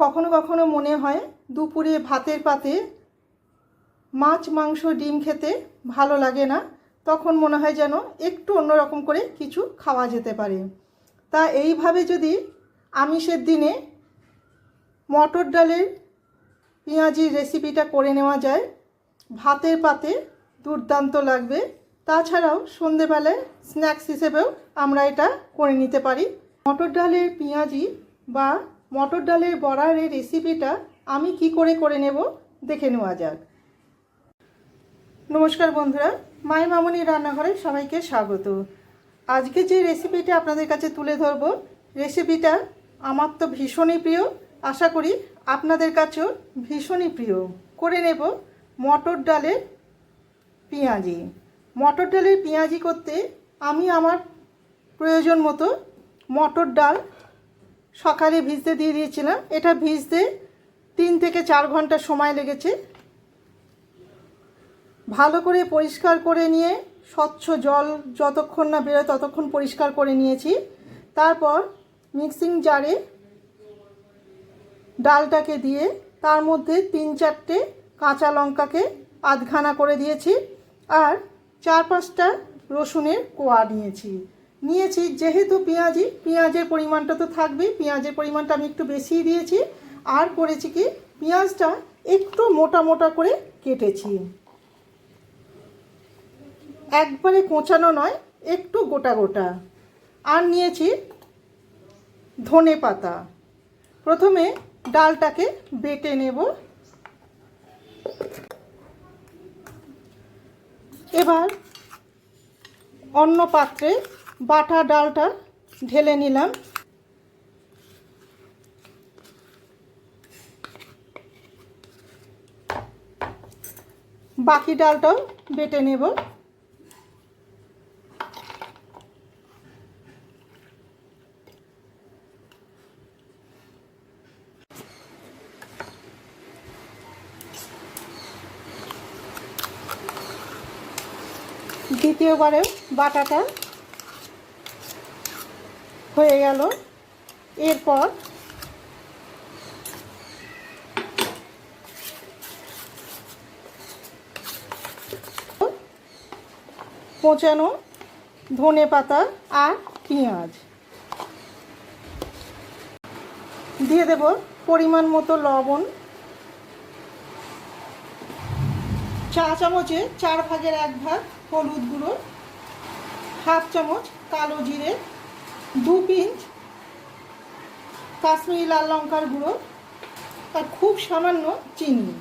কখনো কখনো মনে হয় দুপুরে ভাতের পাতে মাছ, মাংস, ডিম খেতে ভালো লাগে না। তখন মনে হয় যেন একটু অন্যরকম করে কিছু খাওয়া যেতে পারে। তা এইভাবে যদি আমিষের দিনে মটর ডালের পেঁয়াজির রেসিপিটা করে নেওয়া যায়, ভাতের পাতে দুর্দান্ত লাগবে। তাছাড়াও সন্ধেবেলায় স্ন্যাক্স হিসেবেও আমরা এটা করে নিতে পারি। মটর ডালের পেঁয়াজি বা মটর ডালের বড়ার এই রেসিপিটা আমি কি করে করে নেব দেখে নেওয়া যাক। নমস্কার বন্ধুরা, মাই মামনি রান্নাঘরে সবাইকে স্বাগত। আজকে যে রেসিপিটা আপনাদের কাছে তুলে ধরব রেসিপিটা আমার তো ভীষণই প্রিয়। আশা করি আপনাদের কাছেও ভীষণই প্রিয়। করে নেব মটর ডালের পেঁয়াজি। মটর ডালের পেঁয়াজি করতে আমি আমার প্রয়োজন মতো মটর ডাল সকালে ভিজতে দিয়ে দিয়েছিলাম। এটা ভিজতে তিন থেকে চার ঘণ্টা সময় লেগেছে। ভালো করে পরিষ্কার করে নিয়ে, স্বচ্ছ জল যতক্ষণ না বেরোয় ততক্ষণ পরিষ্কার করে নিয়েছি। তারপর মিক্সিং জারে ডালটাকে দিয়ে তার মধ্যে তিন চারটে কাঁচা লঙ্কাকে আধখানা করে দিয়েছি। আর চার পাঁচটা রসুনের কোয়া নিয়েছি। নিয়েছি, যেহেতু পেঁয়াজি, পেঁয়াজের পরিমাণটা তো থাকবেই, পেঁয়াজের পরিমাণটা আমি একটু বেশিই দিয়েছি। আর করেছি কি, পেঁয়াজটা একটু মোটা মোটা করে কেটেছি। একবারে কোঁচানো নয়, একটু গোটা গোটা। আর নিয়েছি ধনে পাতা। প্রথমে ডালটাকে বেটে নেব। এবার অন্য পাত্রে বাটা ডালটা ঢেলে নিলাম। বাকি ডালটাও বেটে নেব। দ্বিতীয়বারেও বাটাটা হয়ে গেল। এরপর কোচানো ধনে পাতা আর পেঁয়াজ। দিয়ে দেব পরিমাণ মতো লবণ। চা চামচে চার ভাগের এক ভাগ হলুদ গুঁড়ো, হাফ চামচ কালো জিরে দু পিঞ্চ, কাশ্মীরি লাল লঙ্কার গুঁড়ো আর খুব সামান্য চিনি।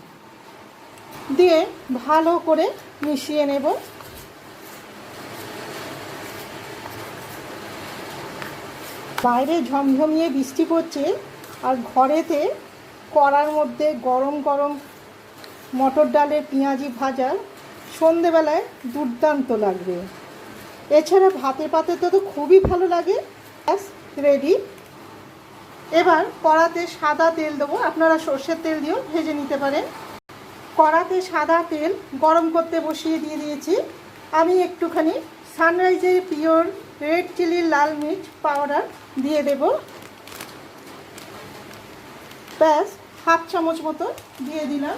দিয়ে ভালো করে মিশিয়ে নেব। বাইরে ঝমঝমিয়ে বৃষ্টি পড়ছে আর ঘরেতে কড়ার মধ্যে গরম গরম মটর ডালের পেঁয়াজি ভাজা সন্ধেবেলায় দুর্দান্ত লাগবে। এছাড়া ভাতের পাতে তো খুবই ভালো লাগে। ব্যাস রেডি এবার কড়াতে সাদা তেল দেবো। আপনারা সর্ষের তেল দিয়েও ভেজে নিতে পারেন। কড়াতে সাদা তেল গরম করতে বসিয়ে দিয়ে দিয়েছি। আমি একটুখানি সানরাইজের পিওর রেড চিলি লাল মির্চ পাউডার দিয়ে দেব। ব্যাস, হাফ চামচ মতো দিয়ে দিলাম।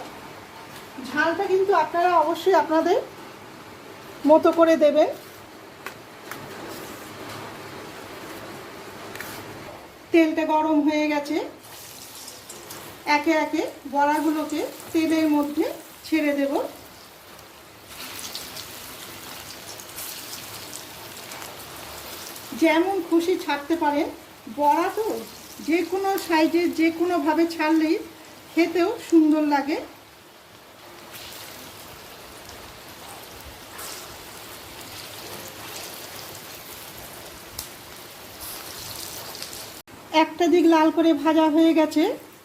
ঝালটা কিন্তু আপনারা অবশ্যই আপনাদের মতো করে দেবেন। তেলটা গরম হয়ে গেছে। একে একে বড়াগুলোকে তেলের মধ্যে ছেড়ে দেব। যেমন খুশি ছাড়তে পারেন। বড়া তো যে কোনো সাইজে যে কোনোভাবে ছাড়লেই খেতেও সুন্দর লাগে। একটা দিক লাল করে ভাজা হয়ে গেছে,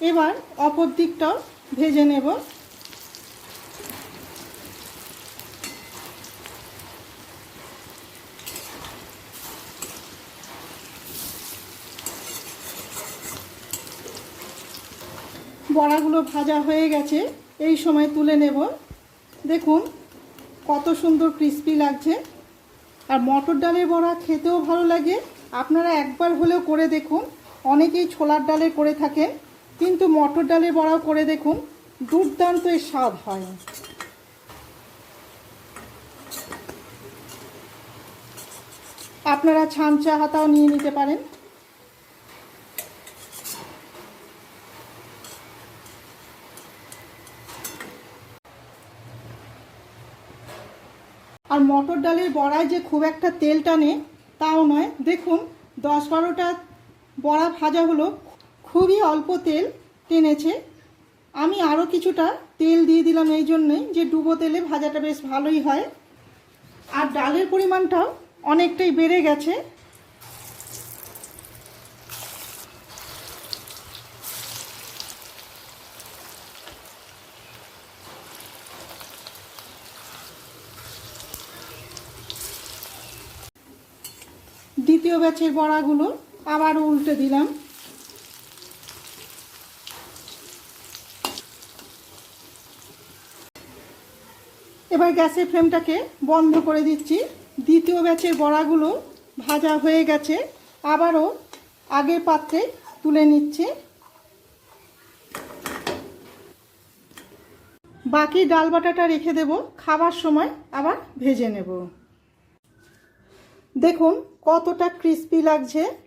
এবার অপর দিকটাও ভেজে নেব। বড়াগুলো ভাজা হয়ে গেছে, এই সময় তুলে নেব। দেখুন, কত সুন্দর ক্রিস্পি লাগছে। আর মটর ডালের বড়া খেতেও ভালো লাগে। আপনারা একবার হলেও করে দেখুন। অনেকেই ছোলার ডালের করে থাকেন কিন্তু মটর ডালের বড়াও করে দেখুন, দুর্দান্ত এর স্বাদ হয়। আপনারা ছাঞ্চা হাতাও নিয়ে নিতে পারেন। আর মটর ডালের বড়ায় যে খুব একটা তেল টানে, তাও নয়। দেখুন, দশ বারোটা বড়া ভাজা হলো খুবই অল্প তেল টেনেছে। আমি আরও কিছুটা তেল দিয়ে দিলাম এই জন্যই যে ডুবো তেলে ভাজাটা বেশ ভালোই হয়। আর ডালের পরিমাণটাও অনেকটাই বেড়ে গেছে। দ্বিতীয় ব্যাচের বড়াগুলো আবার উল্টে দিলাম। এবার গ্যাসের ফ্লেমটাকে বন্ধ করে দিচ্ছি। দ্বিতীয় ব্যাচের বড়াগুলো ভাজা হয়ে গেছে। আবারও আগের পাত্রে তুলে নিচ্ছে। বাকি ডাল বাটাটা রেখে দেব। খাবার সময় আবার ভেজে নেব। দেখুন কতটা ক্রিস্পি লাগছে।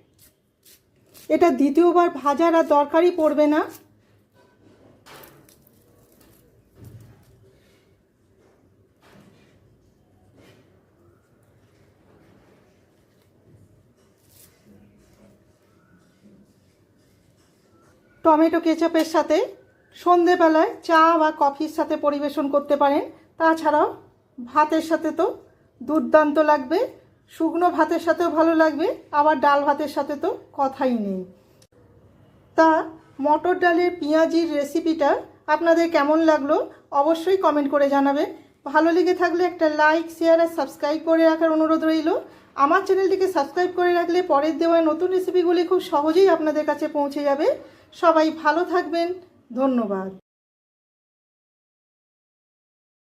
এটা দ্বিতীয়বার ভাজার আর দরকারই পড়বে না। টমেটো কেচাপের সাথে সন্ধেবেলায় চা বা কফির সাথে পরিবেশন করতে পারেন। তাছাড়াও ভাতের সাথে তো দুর্দান্ত লাগবে। শুকনো ভাতের সাথেও ভালো লাগবে, আবার ডাল ভাতের সাথে তো কথাই নেই। তা মটর ডালের পেঁয়াজির রেসিপিটা আপনাদের কেমন লাগল অবশ্যই কমেন্ট করে জানাবে। ভালো লেগে থাকলে একটা লাইক, শেয়ার আর সাবস্ক্রাইব করে রাখার অনুরোধ রইল। আমার চ্যানেলটিকে সাবস্ক্রাইব করে রাখলে পরের দেওয়া নতুন রেসিপিগুলি খুব সহজেই আপনাদের কাছে পৌঁছে যাবে। সবাই ভালো থাকবেন, ধন্যবাদ।